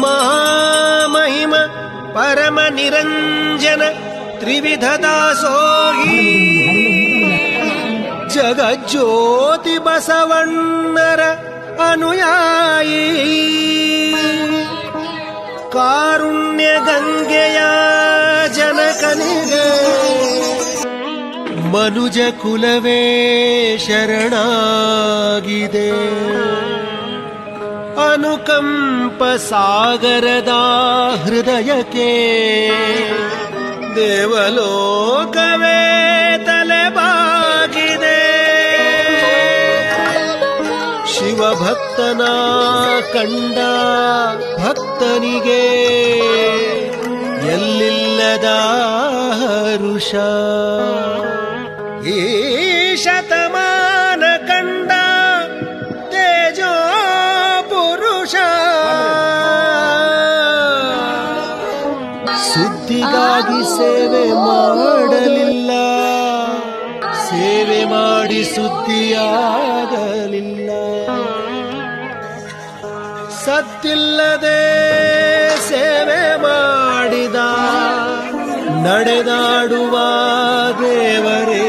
ಮಹಾಮಹಿಮ ಪರಮ ನಿರಂಜನ ತ್ರಿವಿಧ ದಾಸೋಹಿ ಜಗಜ್ಯೋತಿ ಬಸವಣ್ಣರ ಅನುಯಾಯಿ. ಕಾರುಣ್ಯ ಗಂಗೆಯ ಜನಕನಿಗೆ. ಮನುಜ ಕುಲವೇ ಶರಣಾಗಿದೆ. ಅನುಕಂಪ ಸಾಗರದ ಹೃದಯಕ್ಕೆ ದೇವಲೋಕವೇ ತಲೆಬಾಗಿದೆ. ಶಿವಭಕ್ತನ ಕಂಡ ಭಕ್ತನಿಗೆ ಎಲ್ಲಿಲ್ಲದ ಹರುಷ. ಈ ಶತಮಾನ ಸುದ್ದಿಗಾಗಿ ಸೇವೆ ಮಾಡಲಿಲ್ಲ. ಸೇವೆ ಮಾಡಿ ಸುದ್ದಿಯಾಗಲಿಲ್ಲ. ಸತ್ತಿಲ್ಲದೆ ಸೇವೆ ಮಾಡಿದ ನಡೆದಾಡುವ ದೇವರೇ.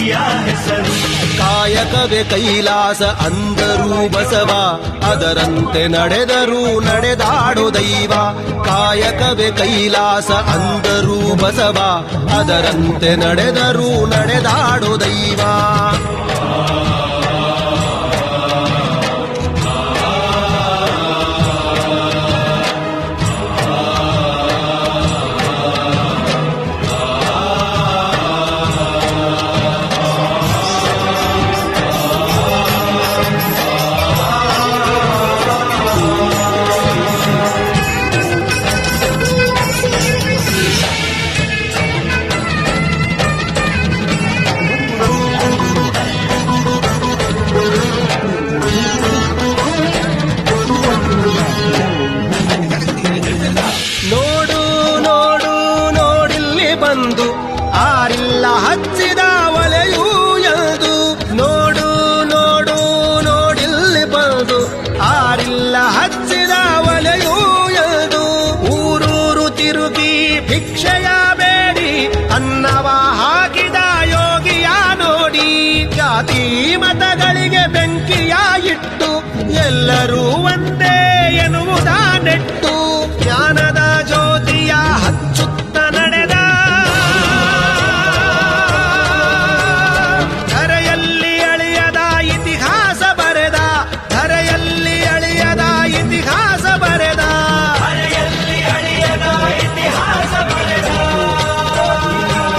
ಬುದ್ಧಿಯ ಹೆಸರು. ಕಾಯಕವೇ ಕೈಲಾಸ ಅಂದರೂ ಬಸವ, ಅದರಂತೆ ನಡೆದರೂ ನಡೆದಾಡು ದೈವ. ಕಾಯಕವೇ ಕೈಲಾಸ ಅಂದರೂ ಬಸವ, ಅದರಂತೆ ನಡೆದರೂ ನಡೆದಾಡು ದೈವ. ಹಚ್ಚಿದ ಒಲೆಯೂ ಎಂದು. ಊರೂರು ತಿರುಗಿ ಭಿಕ್ಷೆಯ ಬೇಡಿ. ಅನ್ನವ ಹಾಕಿದ ಯೋಗಿಯ ನೋಡಿ. ಜಾತಿ ಮತಗಳಿಗೆ ಬೆಂಕಿಯ ಇಟ್ಟು ಎಲ್ಲರೂ ಒಂದೇ